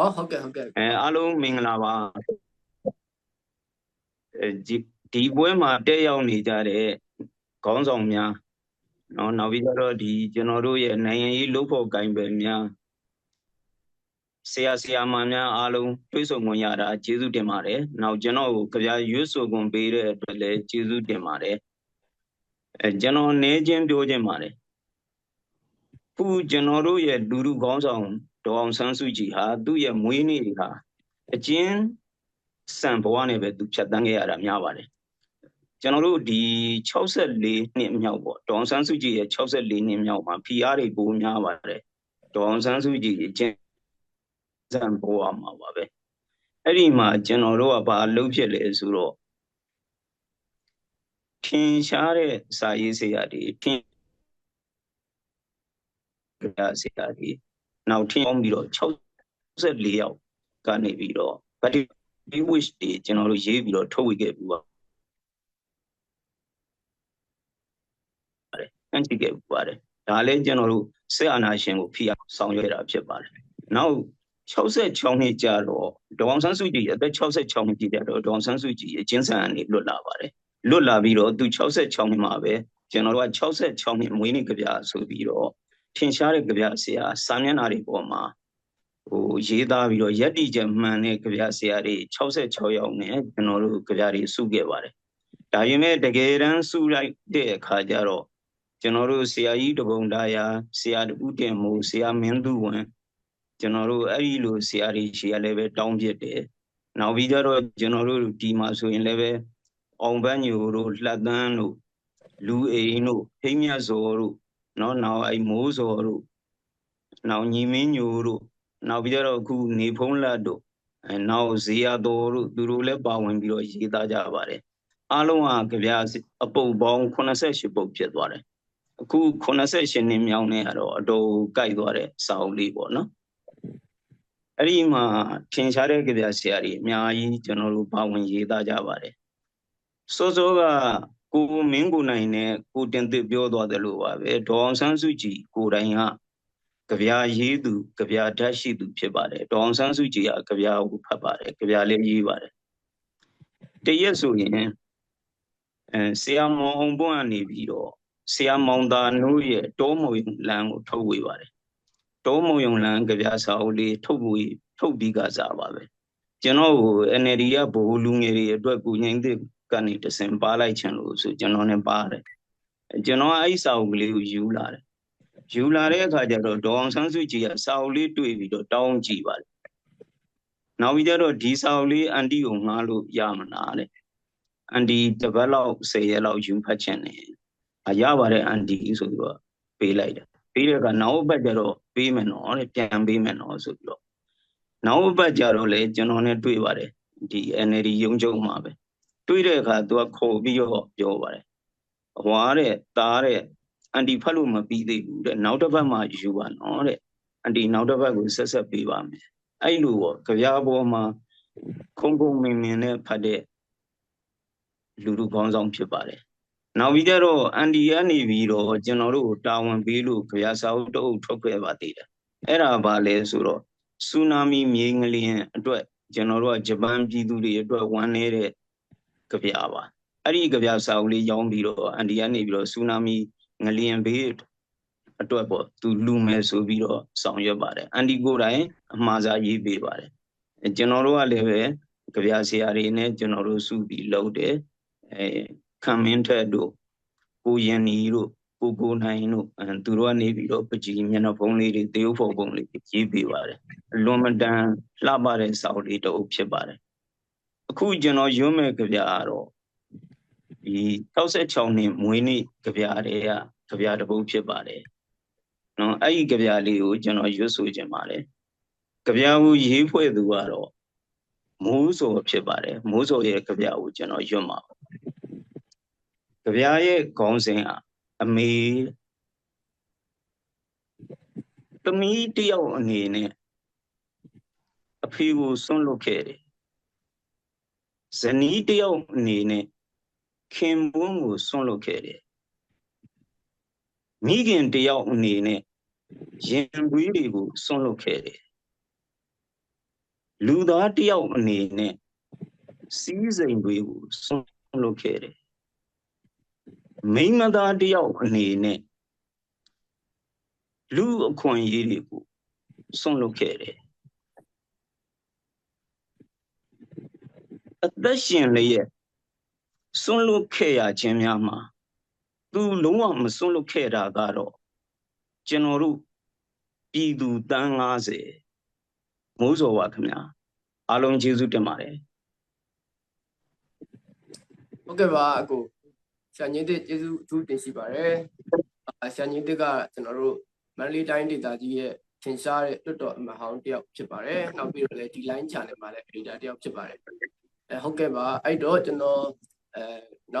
ဩဟုတ်ကဲ့ဟုတ်ကဲ့အဲအားလုံးမင်္ဂလာပါအဲဒီဒီပွဲမှာတက်ရောက်နေကြတဲ့ခေါင်းဆောင်များနော်နောက်ပြီးတော့ဒီကျွန်တော်တို့ရဲ့နိုင်ငံရေးလှုပ်ဖို့ကိုင်ပယ်များဆရာဆရာမများအားလုံးတွေ့ဆုံခွင့်ရတာကျေးဇူးတင်ပါတယ်နောက်ကျွန်တော်ကိုကြပြရွတ်ဆိုခွင့်ပေးတဲ့အတွက်လည်းကျေးဇူးတင်ပါတယ်အဲကျွန်တော်နေချင်းပြောချင်းပါတယ်ခုကျွန်တော်တို့ရဲ့လူလူခေါင်းဆောင် ဒေါအောင်ဆန်းစုကြည်ဟာသူ့ရဲ့မွေးနေ့ဟာအကျဉ်းစံဘဝနဲ့ပဲသူဖြတ်တန်းခဲ့ရတာများပါတယ်ကျွန်တော်တို့ဒီ64နှစ်မြောက်ပေါ့ဒေါအောင်ဆန်းစုကြည်ရဲ့64နှစ်မြောက်မှာ PR တွေပိုများပါတယ်ဒေါအောင်ဆန်းစုကြည်အကျဉ်းစံဘဝမှာပါပဲအဲ့ဒီမှာကျွန်တော်တို့ကဘာလုပ်ဖြစ်လဲဆိုတော့ထင်ရှားတဲ့စာရေးဆရာတွေထင်ကြဆရာတွေ နောက်ထင်းအောင်ပြီးတော့64ယောက်ကနေပြီးတော့ body wish တွေကျွန်တော်တို့ရေးပြီးတော့ထုတ်ဝေခဲ့ပြီးပါပါတယ်အန်တီခဲ့ပြီးပါတယ်ဒါလည်းကျွန်တော်တို့စစ်အာဏာရှင်ကိုဖိအားဆောင်ရွက်တာဖြစ်ပါတယ်နောက်66နှစ်ကြာတော့ဒေါအောင်ဆန်းစုကြည်အသက်66နှစ်ပြည့်တဲ့တော့ဒေါအောင်ဆန်းစုကြည်အကျဉ်းဆန်အနေလွတ်လာပါတယ်လွတ်လာပြီးတော့သူ66နှစ်မှာပဲကျွန်တော်တို့က66နှစ်မွေးနေ့ကြပြဆိုပြီးတော့ ထင်ရှားတဲ့ကြပြဆရာစာမျက်နှာတွေပေါ်မှာဟိုရေးသားပြီးတော့ရက်တိချက်မှန်တဲ့ကြပြဆရာတွေ66ယောက်နဲ့ကျွန်တော်တို့ကြပြတွေစုခဲ့ပါတယ်ဒါပေမဲ့တကယ်တမ်းစုလိုက်တဲ့အခါကျတော့ကျွန်တော်တို့ဆရာကြီးတပုံဒါယာဆရာဦးတင်မိုးဆရာမင်းသူဝင်ကျွန်တော်တို့အဲ့ဒီလိုဆရာတွေရှိရလည်းပဲတောင်းပြတယ်နောက်ပြီးတော့ကျွန်တော်တို့ဒီမှာဆိုရင်လည်းပဲအောင်ပန်းညိုတို့လှတ်တန်းတို့လူအိမ်တို့ဖိမြတ်စော်တို့ နော်နောက်အဲ့မိုးစော်တို့နောက်ညီမင်းညိုတို့နောက်ပြီးတော့အခုနေဖုံးလက်တို့အဲနောက်ဇေယတော်တို့သူတို့လည်းပါဝင်ပြီးတော့ရေးသားကြပါတယ်အားလုံးကကြပြအပုပ်ပေါင်း88ပုပ်ဖြစ်သွားတယ်အခု88နှစ်မြောက်နေရတော့အတော်ကြိုက်သွားတဲ့စာအုပ်လေးပေါ့နော်အဲ့ဒီမှာထင်ရှားတဲ့ကြပြဆရာကြီးအများကြီးကျွန်တော်တို့ပါဝင်ရေးသားကြပါတယ်စောစောက ကိုမင်းကိုနိုင်နဲ့ကိုတင်သစ်ပြောသွားတယ်လို့ပါပဲဒေါအောင်ဆန်းစုကြည်ကိုတိုင်ကကြပြရေးသူကြပြဓာတ်ရှိသူဖြစ်ပါတယ်ဒေါအောင်ဆန်းစုကြည်ကကြပြကိုဖတ်ပါတယ်ကြပြလေးရေးပါတယ်တရက်ဆိုရင်အဲဆရာမောင်အောင်ပွန်းကနေပြီးတော့ဆရာမောင်သာနိုးရဲ့တောမုံလမ်းကိုထုတ်ဝေပါတယ်တောမုံလမ်းကြပြစာအုပ်လေးထုတ်ဝေထုတ်ပြီးကစားပါပဲကျွန်တော်ကို NLD ကဗဟိုလူငယ်တွေအတွက်ကိုငိမ့်တဲ့ ကနေတစင်ပါလိုက်ချင်လို့ဆိုကျွန်တော်နဲ့ပါတယ်ကျွန်တော်အဲ့စာအုပ်ကလေးကိုယူလာတယ်ယူလာတဲ့အခါကျတော့ဒေါအောင်ဆန်းစုကြည်ကစာအုပ်လေးတွေ့ပြီးတော့တောင်းကြည့်ပါတယ်နောက်ပြီးတော့ဒီစာအုပ်လေးအန်တီကိုငှားလို့ရမလားတဲ့အန်တီတပတ်လောက်10ရက်လောက်ယူဖတ်ချင်တယ်အရပါတယ်အန်တီဆိုပြီးတော့ပေးလိုက်တယ်ပေးတဲ့အခါနောက်ဘက်ကျတော့ပေးမယ်နော်တဲ့ပြန်ပေးမယ်နော်ဆိုပြီးတော့နောက်ဘက်ကျတော့လေကျွန်တော်နဲ့တွေ့ပါတယ်ဒီ NLD ရုံးချုပ်မှာပဲ တွေ့တဲ့အခါသူကခေါ်ပြီးတော့ပြောပါတယ်ဟွာတဲ့တားတဲ့အန်တီဖတ်လို့မပြီးသေးဘူးတဲ့နောက်တစ်ပတ်မှယူပါနော်တဲ့အန်တီနောက်တစ်ပတ်ကိုဆက်ဆက်ပေးပါမယ်အဲ့လိုပေါ့ကြပြားပေါ်မှာခုံခုံမင်မင်နဲ့ဖတ်တဲ့လူလူကောင်းဆောင်ဖြစ်ပါတယ်နောက်ပြီးတော့အန်ဒီကနေပြီးတော့ကျွန်တော်တို့တာဝန်ပေးလို့ကြပြားစာအုပ်တအုပ်ထွက်ခဲ့ပါသေးတယ်အဲ့ဒါဘာလဲဆိုတော့ဆူနာမီမြေငလျင်အတွက်ကျွန်တော်တို့ကဂျပန်ပြည်သူတွေအတွက်ဝမ်းနေတဲ့ ကြပြပါအဲ့ဒီကြပြစာအုပ်လေးရောင်းပြီးတော့အန်ဒီကနေပြီးတော့ဆူနာမီငလျင်ဘေးအတွက်ပေါ့သူလူမယ်ဆိုပြီးတော့ဆောင်ရွက်ပါတယ်အန်ဒီကိုယ်တိုင်အမှားစားရေးပေးပါတယ်ကျွန်တော်တို့ကလည်းပဲကြပြဆရာတွေနဲ့ကျွန်တော်တို့စုပြီးလုပ်တယ်အဲခံမင်းထက်တို့ကိုရင်နီတို့ကိုကိုနိုင်တို့အဲသူတို့ကနေပြီးတော့ပကြီးမျက်နှာဖုံးလေးတွေတေယုတ်ဖို့ပုံလေးရေးပေးပါတယ်အလွန်မတန်လှပတဲ့စာအုပ်လေးတစ်အုပ်ဖြစ်ပါတယ် အခုကျွန်တော်ရွံ့မဲ့ကြပြကတော့ဒီ66နှစ်မွေးနေ့ကြပြတွေကကြပြတစ်ပုဒ်ဖြစ်ပါတယ်နော်အဲ့ဒီကြပြလေးကိုကျွန်တော်ရွတ်ဆိုခြင်းပါတယ်ကြပြကိုရေးဖွဲ့သူကတော့မိုးစောဖြစ်ပါတယ်မိုးစောရဲ့ကြပြကိုကျွန်တော်ရွတ်မှာကြပြရဲ့ခေါင်းစဉ်ကအမေသမီးတယောက်အနေနဲ့အဖေကိုဆွန့်လွတ်ခဲ့တယ် ဇနီးတယောက်အနေနဲ့ခင်မွန်းကိုဆွန့်လွတ်ခဲ့တယ်မိခင်တယောက်အနေနဲ့ရင်ပွေးတွေကိုဆွန့်လွတ်ခဲ့တယ်လူသားတစ်ယောက်အနေနဲ့စီးစိမ်တွေကိုဆုံးလုပ်ခဲ့တယ်မိန်းမသားတစ်ယောက်အနေနဲ့လူအခွင့်အရေးတွေကိုဆုံးလုပ်ခဲ့တယ် အသက်ရှင်လျက်စွန့်လွတ်ခဲ့ရခြင်းများမှာသူလုံးဝမစွန့်လွတ်ခဲ့တာကတော့ကျွန်တော်တို့ပြည်သူတန်း90မိုးစော်ပါခင်ဗျာအားလုံးကျေးဇူးတင်ပါတယ်ဟုတ်ကဲ့ပါအကိုဆရာကြီးတဲ့ကျေးဇူးအထူးတင်ရှိပါတယ်အာဆရာကြီးတဲ့ကကျွန်တော်တို့မန္တလေးတိုင်းဒေသကြီးရဲ့ထင်ရှားတဲ့တွတ်တော်အမဟောင်းတယောက်ဖြစ်ပါတယ်နောက်ပြီးတော့လည်းဒီ line channel မှာလည်း editor တယောက်ဖြစ်ပါတယ်အဲ ဟုတ်ကဲ့ပါအဲ့တော့ကျွန်တော်အဲနောက်